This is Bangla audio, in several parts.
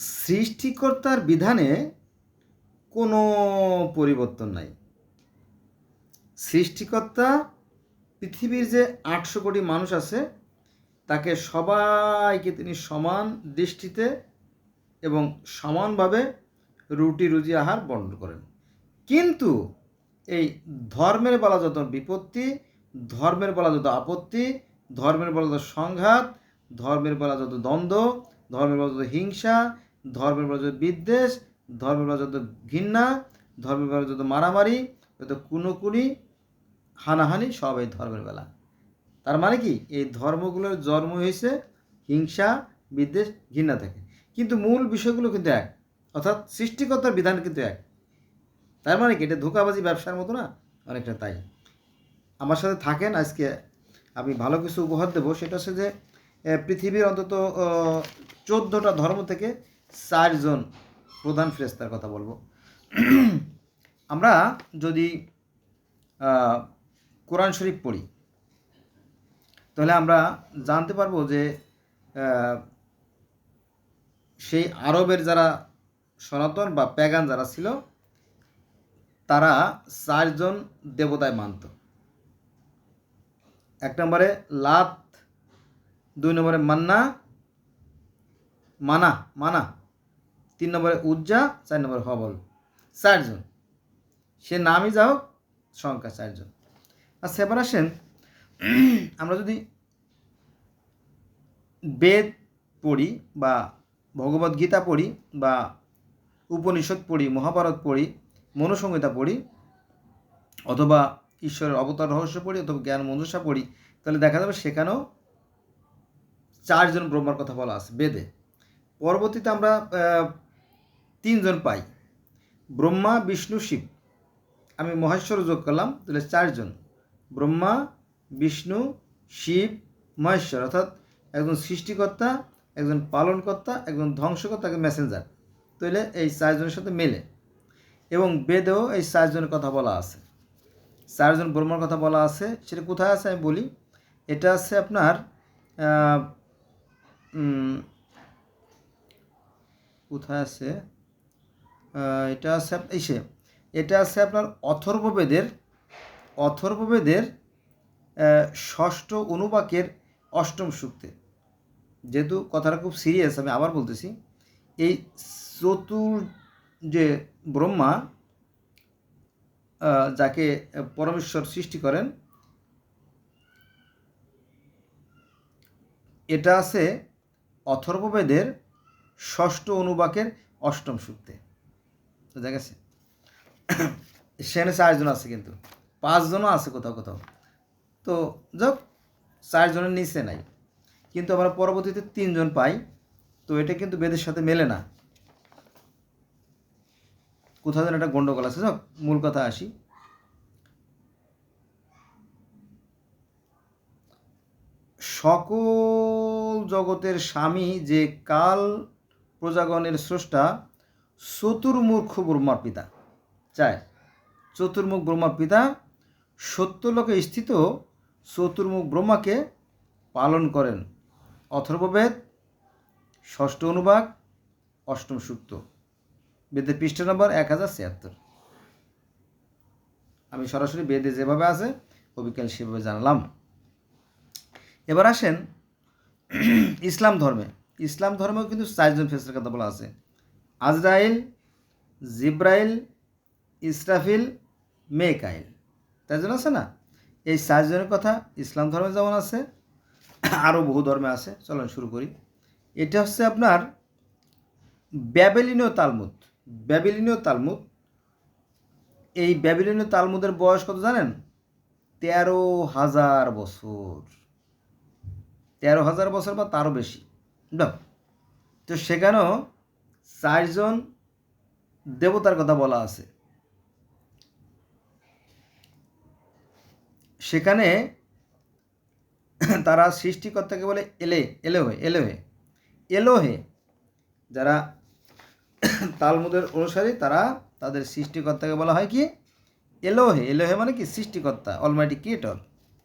সৃষ্টিকর্তার বিধানে কোনো পরিবর্তন নাই। সৃষ্টিকর্তা পৃথিবীর যে আটশো কোটি মানুষ আছে, তাকে সবাইকে তিনি সমান দৃষ্টিতে এবং সমানভাবে রুটি, রুজি, আহার বন্টন করেন। কিন্তু এই ধর্মের বেলা যত বিপত্তি, ধর্মের বেলা যত আপত্তি, ধর্মের বেলা যত সংঘাত, ধর্মের বেলা যত দ্বন্দ্ব, ধর্মের বেলা যত হিংসা ধর্মের যত বিদ্বেষ, ধর্মের যত ঘৃণা, ধর্মের যত মারামারি, যত কুনোকুনি, হানাহানি, সব এই ধর্মের বেলা। তার মানে কি? এই ধর্মগুলোর জন্ম হয়েছে হিংসা, বিদ্বেষ, ঘৃণা থেকে। কিন্তু মূল বিষয়গুলো কিন্তু এক, অর্থাৎ সৃষ্টিকর্তার বিধান কিন্তু এক। তার মানে কি? এটা ধোকাবাজি ব্যবসার মতো না? অনেকটা তাই। আমার সাথে থাকেন আজকে। আমি ভালো কিছু উপহার দেবো। সেটা হচ্ছে যে পৃথিবীর অন্তত চোদ্দোটা ধর্ম থেকে চারজন প্রধান ফ্রেস্তার কথা বলব। আমরা যদি কোরআন শরীফ পড়ি, তাহলে আমরা জানতে পারব যে সেই আরবের যারা সনাতন বা প্যাগান যারা ছিল, তারা চারজন দেবতায় মানত। এক নম্বরে লাত, দুই নম্বরে মান্না, মানা মানা। তিন নম্বরে উজ্জা, চার নম্বরে হবল। চারজন। সে নামই যা হোক, সংখ্যা চারজন। আর সেবার আসেন, আমরা যদি বেদ পড়ি বা ভগবদ গীতা পড়ি বা উপনিষদ পড়ি, মহাভারত পড়ি, মনুসংহিতা পড়ি, অথবা ঈশ্বরের অবতার রহস্য পড়ি, অথবা জ্ঞান মনুষা পড়ি, তাহলে দেখা যাবে সেখানেও চারজন ব্রহ্মার কথা বলা আছে বেদে। পরবর্তীতে আমরা তিনজন পাই। ব্রহ্মা, বিষ্ণু, শিব। আমি মহেশ্বর যোগ করলাম, তাহলে চারজন। ব্রহ্মা, বিষ্ণু, শিব, মহেশ্বর। অর্থাৎ একজন সৃষ্টিকর্তা, একজন পালনকর্তা, একজন ধ্বংসকর্তা, একজন মেসেঞ্জার তাহলে এই চারজনের সাথে মেলে। এবং বেদেও এই চারজনের কথা বলা আছে। চারজন ব্রহ্মার কথা বলা আছে। সেটা কোথায় আছে আমি বলি? এটা আছে আপনার কোথায় আছে? এটা আছে আপ- ইসে এটা আছে আপনার অথর্ববেদের অথর্ববেদের ষষ্ঠ অনুবাকের অষ্টম সূক্তে। যেহেতু কথাটা খুব সিরিয়াস আমি আবার বলতেছি, এই চতুর যে ব্রহ্মা যাকে পরমেশ্বর সৃষ্টি করেন, এটা আছে অথর্ববেদের ষষ্ঠ অনুবাকের অষ্টম সূক্তে। বোঝা গেছে। সেখানে চারজন আছে কিন্তু। পাঁচজনও আছে কোথাও কোথাও। তো যাক, চারজনের নিচে নাই। কিন্তু আমরা পরবর্তীতে তিনজন পাই। তো এটা কিন্তু বেদের সাথে মেলে না। কোথাও যেন একটা গন্ডগোল আছে। যাক, মূল কথা আসি। সকল জগতের স্বামী যে কাল প্রজাগণের স্রষ্টা চতুর্মূর্খ ব্রহ্মার পিতা। চায় চতুর্মুখ ব্রহ্মার পিতা সত্যলোকে স্থিত চতুর্মুখ ব্রহ্মাকে পালন করেন। অথর্ববেদ, ষষ্ঠ অনুবাদ অষ্টম সূক্ত। বেদের পৃষ্ঠ নম্বর এক হাজার ছিয়াত্তর। আমি সরাসরি বেদে যেভাবে আছে, অবিকাল সেভাবে জানালাম। এবার আসেন ইসলাম ধর্মে। ইসলাম ধর্মেও কিন্তু চারজন ফেসের কথা বলা আছে। আজরাইল, জিব্রাইল, ইসরাফিল, মেকাইল। তাই জন্য আছে না? এই চারজনের কথা ইসলাম ধর্মে যেমন আছে আরও বহু ধর্মে আছে। চলুন শুরু করি। এটা হচ্ছে আপনার ব্যাবেলিনীয় তালমুদ। ব্যাবেলিনীয় তালমুদ। এই ব্যাবিলিনীয় তালমুদের বয়স কত জানেন? তেরো হাজার বছর। তেরো হাজার বছর বা তারও বেশি। তো সেখানেও চারজন দেবতার কথা বলা আছে। সেখানে তারা সৃষ্টিকর্তাকে বলে এলে, এলোহে এলোহে এলোহে। যারা তালমুদের অনুসারী, তারা তাদের সৃষ্টিকর্তাকে বলা হয় কি? এলোহে এলোহে মানে কি? সৃষ্টিকর্তা অলমাইটি ক্রিয়েটর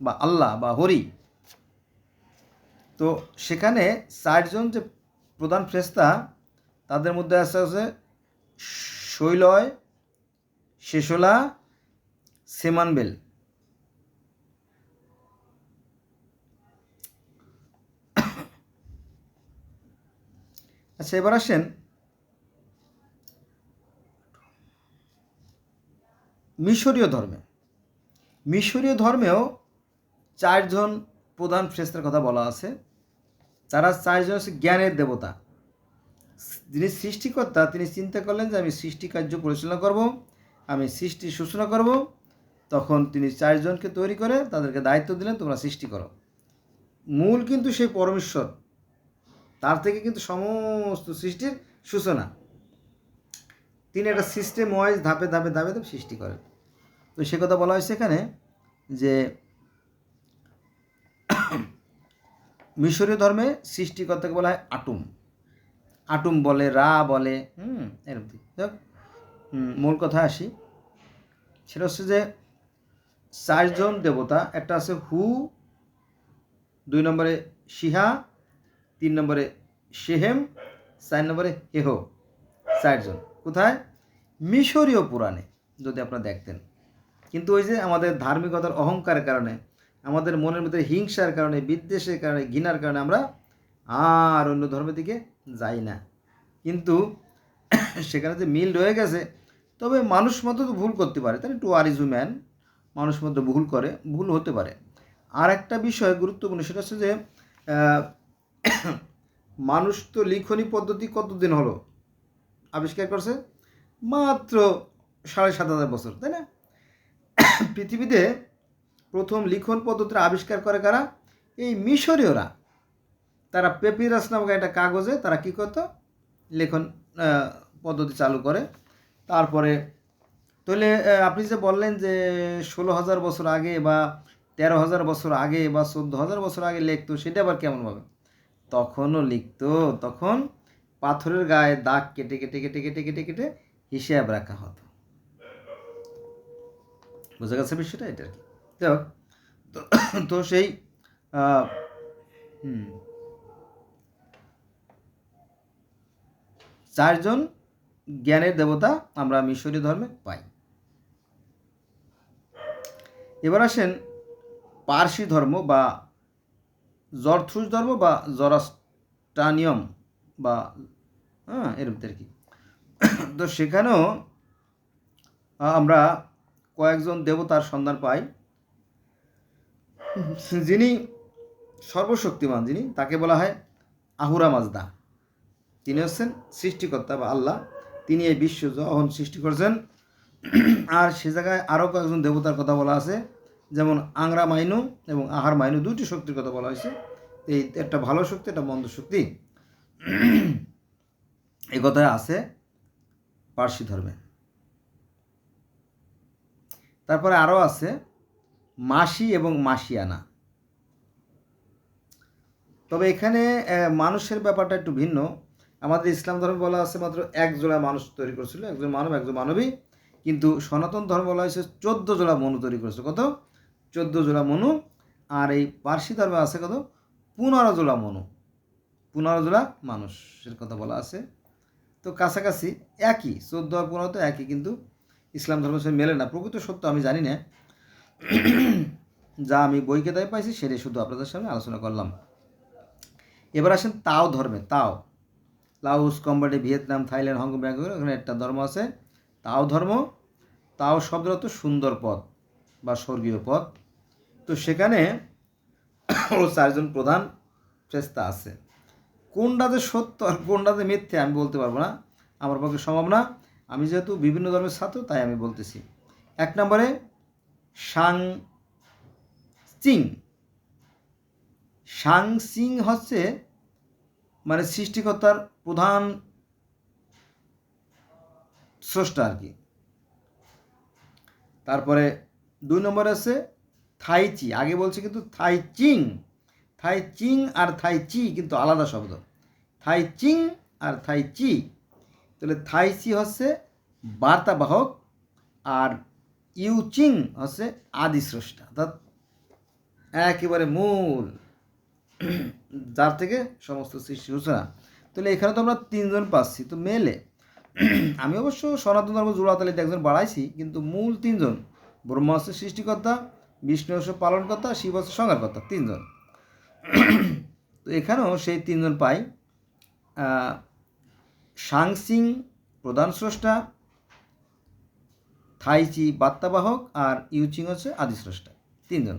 বা আল্লাহ, বা হরি। তো সেখানে চারজন যে প্রধান ফ্রেস্তা তাদের মধ্যে আছে আছে শৈলয়, শেষলা, সেমানবেল। আচ্ছা এবার আসেন। মিশরীয় ধর্মে। মিশরীয় ধর্মেও চারজন প্রধান শ্রেষ্ঠের কথা বলা আছে। তারা চারজন জ্ঞানের দেবতা। যিনি সৃষ্টিকর্তা, তিনি চিন্তা করলেন যে আমি সৃষ্টি কার্য পরিচালনা করব, আমি সৃষ্টি সূচনা করব। তখন তিনি চারজনকে তৈরি করে তাদেরকে দায়িত্ব দিলেন, তোমরা সৃষ্টি করো। মূল কিন্তু সেই পরমেশ্বর, তার থেকে কিন্তু সমস্ত সৃষ্টির সূচনা। তিনি একটা সিস্টেম ওয়াইজ ধাপে ধাপে ধাপে ধাপে সৃষ্টি করেন। তো সে কথা বলা হয়েছে এখানে যে মিশরীয় ধর্মে সৃষ্টিকর্তাকে বলা হয় আটুম। আটুম বলে রা বলে হুম এরকম হুম, মূল কথা আসি। সেটা হচ্ছে যে চারজন দেবতা একটা আছে হু দুই নম্বরে শিহা তিন নম্বরে শেহেম চার নম্বরে হেহ চারজন। কোথায়? মিশরীয় পুরাণে যদি আপনারা দেখতেন। কিন্তু ওই যে আমাদের ধার্মিকতার অহংকারের কারণে আমাদের মনের মধ্যে হিংসার কারণে বিদ্বেষের কারণে ঘৃণার কারণে আমরা আর অন্য ধর্মের দিকে যাই না। কিন্তু সেখানে যে মিল রয়ে গেছে, তবে মানুষ মতো তো ভুল করতে পারে। তাই টু আর ইজ ম্যান মানুষ মতো ভুল করে, ভুল হতে পারে। আর একটা বিষয় গুরুত্বপূর্ণ, সেটা হচ্ছে যে মানুষ তো লিখনি পদ্ধতি কতদিন হলো? আবিষ্কার করছে মাত্র সাড়ে সাত হাজার বছর, তাই না? পৃথিবীতে প্রথম লিখন পদ্ধতির আবিষ্কার করে কারা? এই মিশরীয়রা। তারা পেপিরাস নামক একটা কাগজে তারা কী করতো? লেখন পদ্ধতি চালু করে। তারপরে, তাহলে আপনি যে বললেন যে ষোলো হাজার বছর আগে বা তেরো হাজার বছর আগে বা চোদ্দ হাজার বছর আগে লিখতো, সেটা আবার কেমনভাবে তখনও লিখতো, তখন পাথরের গায়ে দাগ কেটে কেটে কেটে কেটে কেটে কেটে হিসাব রাখা হতো। বুঝা গেছে বিষয়টা এটা আর কি? তো সেই হুম। চারজন জ্ঞানের দেবতা আমরা মিশরীয় ধর্মে পাই। এবার আসেন পার্সি ধর্ম বা জরথুস ধর্ম বা জরাস্টানিয়ম বা হ্যাঁ এরকম আর কি? তো সেখানেও আমরা কয়েকজন দেবতার সন্ধান পাই। যিনি সর্বশক্তিমান, যিনি তাকে বলা হয় আহুরা মাজদা। তিনি হচ্ছেন সৃষ্টিকর্তা বা আল্লাহ। তিনি এই বিশ্ব যখন সৃষ্টি করেছেন, আর সে জায়গায় আরও কয়েকজন দেবতার কথা বলা আছে, যেমন আংরা মাইনু এবং আহার মাইনু দুটি শক্তির কথা বলা হয়েছে। এই একটা ভালো শক্তি, একটা মন্দ শক্তি। এই কথায় আছে পার্সি ধর্মে। তারপরে আরও আছে মাসি এবং মাসিয়ানা। তবে এখানে মানুষের ব্যাপারটা একটু ভিন্ন। আমাদের ইসলাম ধর্মে বলা আছে মাত্র এক জোড়া মানুষ তৈরি করেছিল, একজন মানব, একজন মানবী। কিন্তু সনাতন ধর্ম বলা হয়েছে চোদ্দ জোড়া মনু তৈরি করেছে কত? চোদ্দ জোড়া মনু। আর এই পার্সি ধর্মে আছে কত? পনেরো জোড়া মনু। পনেরো জোড়া মানুষের কথা বলা আছে। তো কাছাকাছি একই, চোদ্দ আর পনেরো তো একই, কিন্তু ইসলাম ধর্মের সঙ্গে মেলে না। প্রকৃত সত্য আমি জানি না। যা আমি বই কেতায় পাইছি, সেটাই শুধু আপনাদের সামনে আলোচনা করলাম। এবার আসেন তাও ধর্মে, তাও। Laos Cambodia, Vietnam, Thailand, Hong Kong, Bangkok ওখানে একটা ধর্ম আছে। তাও ধর্ম, তাও শব্দ অর্থ সুন্দর পথ বা স্বর্গীয় পথ। তো সেখানে ও চারজন প্রধান চেষ্টা আছে। কোনটা যে সত্য আর কোনটা যে মিথ্যে আমি বলতে পারব না, আমার পক্ষে সম্ভব না। আমি যেহেতু বিভিন্ন ধর্মের ছাত্র, তাই আমি বলতেছি। এক নম্বরে, সাং চিং সাং সিং হচ্ছে মানে সৃষ্টিকর্তার প্রধান স্রষ্টা আর কি। তারপরে দুই নম্বরে আছে থাই চি আগে বলছে কিন্তু থাই চিং থাই চিং আর থাই চি কিন্তু আলাদা শব্দ। থাই চিং আর থাই চি তাহলে থাই চি হচ্ছে বার্তাবাহক আর ইউ চিং হচ্ছে আদি স্রষ্টা অর্থাৎ একেবারে মূল। যার থেকে সমস্ত সৃষ্টি সূচনা তাহলে এখানে তো আমরা তিনজন পাচ্ছি, তো মেলে। আমি অবশ্য সনাতন ধর্ম জোড়াতালিতে একজন বাড়াইছি, কিন্তু মূল তিনজন, ব্রহ্মা হচ্ছে সৃষ্টিকর্তা, বিষ্ণু হচ্ছে পালনকর্তা, শিব হচ্ছে সংহারকর্তা, তিনজন। তো এখানেও সেই তিনজন পাই। সাংসিং প্রধান স্রষ্টা থাইচি বার্তাবাহক আর ইউচিং হচ্ছে আদি স্রষ্টা, তিনজন,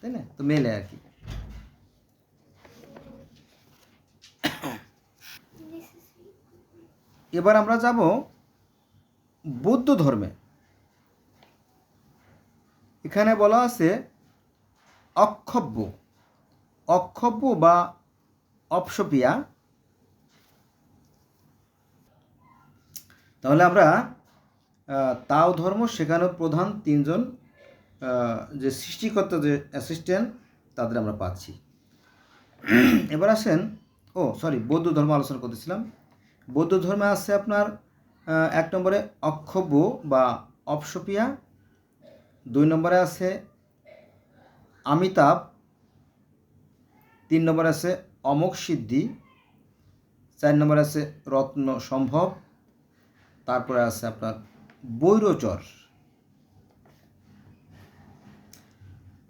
তাই না? তো মেলে আর কি। এবার আমরা যাব বৌদ্ধ ধর্মে। এখানে বলা আছে অক্ষব্য। অক্ষব্য বা অপসপিয়া তাহলে আমরা তাও ধর্ম শেখানোর প্রধান তিনজন যে সৃষ্টিকর্তা, যে অ্যাসিস্ট্যান্ট তাদের আমরা পাচ্ছি। এবার আসেন, ও সরি বৌদ্ধ ধর্ম আলোচনা করতেছিলাম। বৌদ্ধ ধর্মে আছে আপনার এক নম্বরে অক্ষব্য বা অপসপিয়া, দুই নম্বরে আছে আমিতাভ তিন নম্বরে আছে অমোক সিদ্ধি, চার নম্বরে আছে রত্ন সম্ভব, তারপরে আছে আপনার বৈরচর।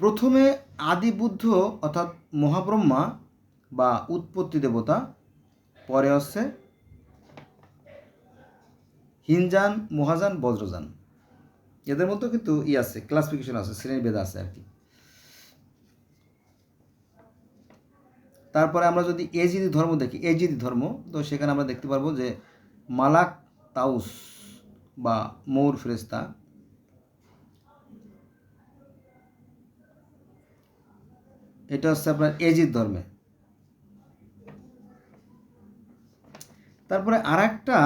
প্রথমে আদি বুদ্ধ অর্থাৎ মহাব্রহ্মা বা উৎপত্তি দেবতা, পরে হচ্ছে হিনজান, মহাজান বজ্রযান এদের মধ্যেও কিন্তু ই আছে ক্লাসিফিকেশন আছে, শ্রেণীভেদ আছে আর কি। তারপরে আমরা যদি এজিদি ধর্ম দেখি এজিদি ধর্ম, তো সেখানে আমরা দেখতে পারব যে মালাক তাউস বা মৌর ফেরেস্তা এটা হচ্ছে আপনার এজিদ ধর্মে। তারপরে আর একটা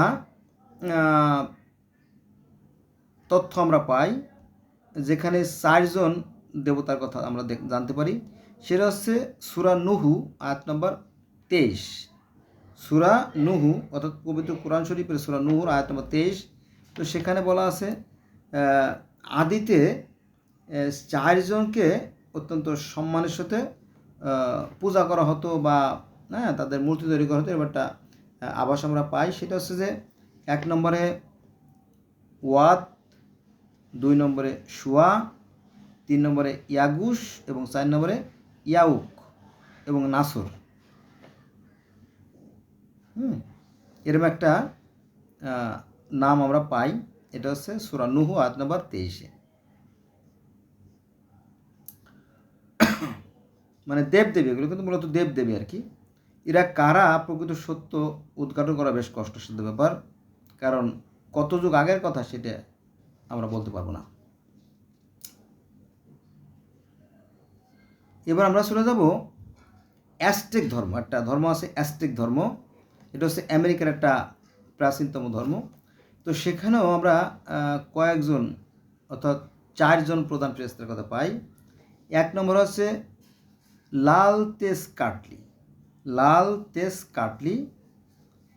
তথ্য আমরা পাই যেখানে চারজন দেবতার কথা আমরা জানতে পারি। সেটা হচ্ছে সুরা নুহু আয়াত নম্বর তেইশ। সুরা নুহু অর্থাৎ পবিত্র কোরআন শরীফের সুরা নুহুর আয়াত নম্বর তেইশ। তো সেখানে বলা আছে আদিতে চারজনকে অত্যন্ত সম্মানের সাথে পূজা করা হতো বা হ্যাঁ তাদের মূর্তি তৈরি করা হতো এবার একটা আহ, আভাস আমরা পাই। সেটা হচ্ছে যে এক নম্বরে ওয়াত দুই নম্বরে শুয়া, তিন নম্বরে ইয়াগুস এবং চার নম্বরে ইয়াউক এবং নাসর। হুম এরকম একটা নাম আমরা পাই। এটা হচ্ছে সুরা নুহু আট নম্বর তেইশে। মানে দেবদেবী, এগুলো কিন্তু মূলত দেবদেবী আর কি। এরা কারা? প্রকৃত সত্য উদ্ঘাটন করা বেশ কষ্টসাধ্য ব্যাপার। কারণ কত যুগ আগের কথা সেটা আমরা বলতে পারব না। এবার আমরা চলে যাব অ্যাস্টেক ধর্ম, একটা ধর্ম আছে অ্যাস্টেক ধর্ম, এটা হচ্ছে আমেরিকার একটা প্রাচীনতম ধর্ম। তো সেখানেও আমরা কয়েকজন অর্থাৎ চারজন প্রধান ফেরেস্তার কথা পাই। এক নম্বর হচ্ছে লাল তেজ কাটলি, লাল তেজ কাটলি।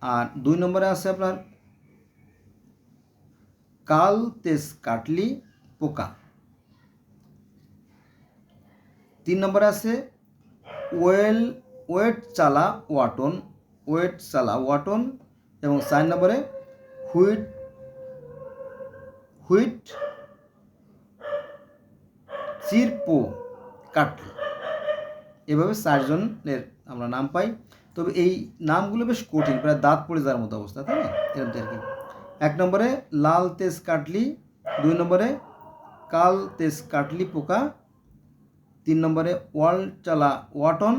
আর দুই নম্বরে আছে আপনার কাল তেজ কাটলি পোকা। তিন নম্বরে আছে, ওয়েল, ওয়েট চালা ওয়াটন, ওয়েট চালা ওয়াটন। এবং চার নম্বরে, হুইট হুইট চিরপো কাটলি। এভাবে চারজনের আমরা নাম পাই। তবে এই নামগুলো বেশ কঠিন, প্রায় দাঁত পড়ে যাওয়ার মতো অবস্থা, তাই না? এরকম এক নম্বরে লাল তেজ কাটলি, দুই নম্বরে কাল তেজ কাটলি পোকা, তিন নম্বরে ওয়াল চালা ওয়াটন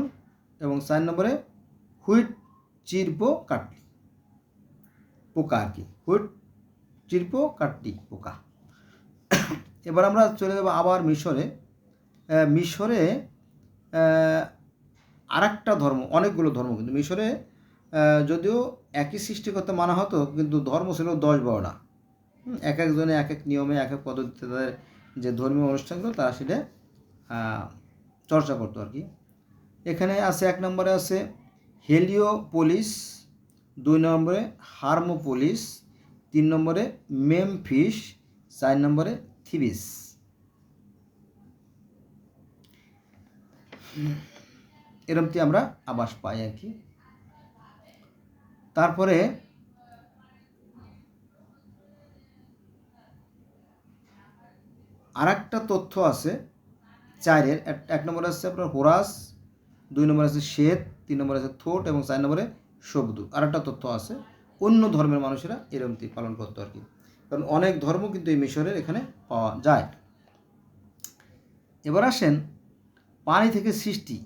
এবং চার নম্বরে হুইট চিরপো কাটলি পোকা আর কি, হুইট চিরপো কাটলি পোকা। এবার আমরা চলে যাব আবার মিশরে। মিশরে আর একটা ধর্ম, অনেকগুলো ধর্ম কিন্তু মিশরে যদিও একই সৃষ্টিকর্তা মানা হতো, কিন্তু ধর্ম ছিল দশ বারোটা এক একজনে এক এক নিয়মে, এক এক পদ্ধতিতে তাদের যে ধর্মীয় অনুষ্ঠানগুলো, তারা সেটা চর্চা করতো আর কি। এখানে আছে এক নম্বরে আছে হেলিওপোলিস, দুই নম্বরে হার্মোপোলিস, তিন নম্বরে মেম মেমফিস, চার নম্বরে থিবিস। এরমটি আমরা আবাস পাই আর কি। তারপরে আর একটা তথ্য আছে চারের এক- নম্বর আছে আপনার হোরাস, দুই নম্বর আছে শ্বেত, তিন নম্বর আছে থোট এবং চার নম্বরে শব্দ। আর একটা তথ্য আছে, অন্য ধর্মের মানুষেরা এরকম তি- পালন করতো আর কি। কারণ অনেক ধর্ম কিন্তু এই মিশরের এখানে পাওয়া যায়। এবার আসেন পানি থেকে সৃষ্টি।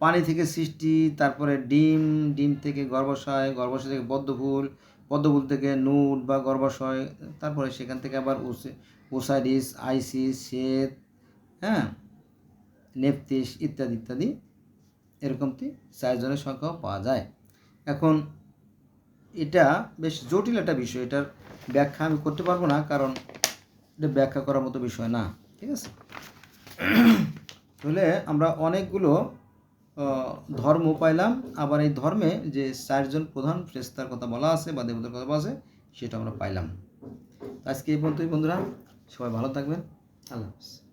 পানি থেকে সৃষ্টি, তারপরে ডিম ডিম থেকে গর্ভাশয় গর্ভাশয় থেকে পদ্মফুল পদ্মফুল থেকে নুট বা গর্ভাশয়, তারপরে সেখান থেকে আবার ওসে- ওসাইডিস আইসিস, শ্বেত হ্যাঁ নেপতিস ইত্যাদি ইত্যাদি এরকমটি চারজনের সংখ্যাও পাওয়া যায়। এখন এটা বেশ জটিল একটা বিষয়, এটার ব্যাখ্যা আমি করতে পারব না, কারণ এটা ব্যাখ্যা করার মতো বিষয় না, ঠিক আছে? তাহলে আমরা অনেকগুলো ধর্ম পাইলাম। আবার এই ধর্মে যে চারজন প্রধান ফ্রেস্তার কথা বলা আছে বা দেবতার কথা বলা আছে, সেটা আমরা পাইলাম। আজকে এই পর্যন্তই বন্ধুরা, সবাই ভালো থাকবেন। আল্লাহ হাফিজ।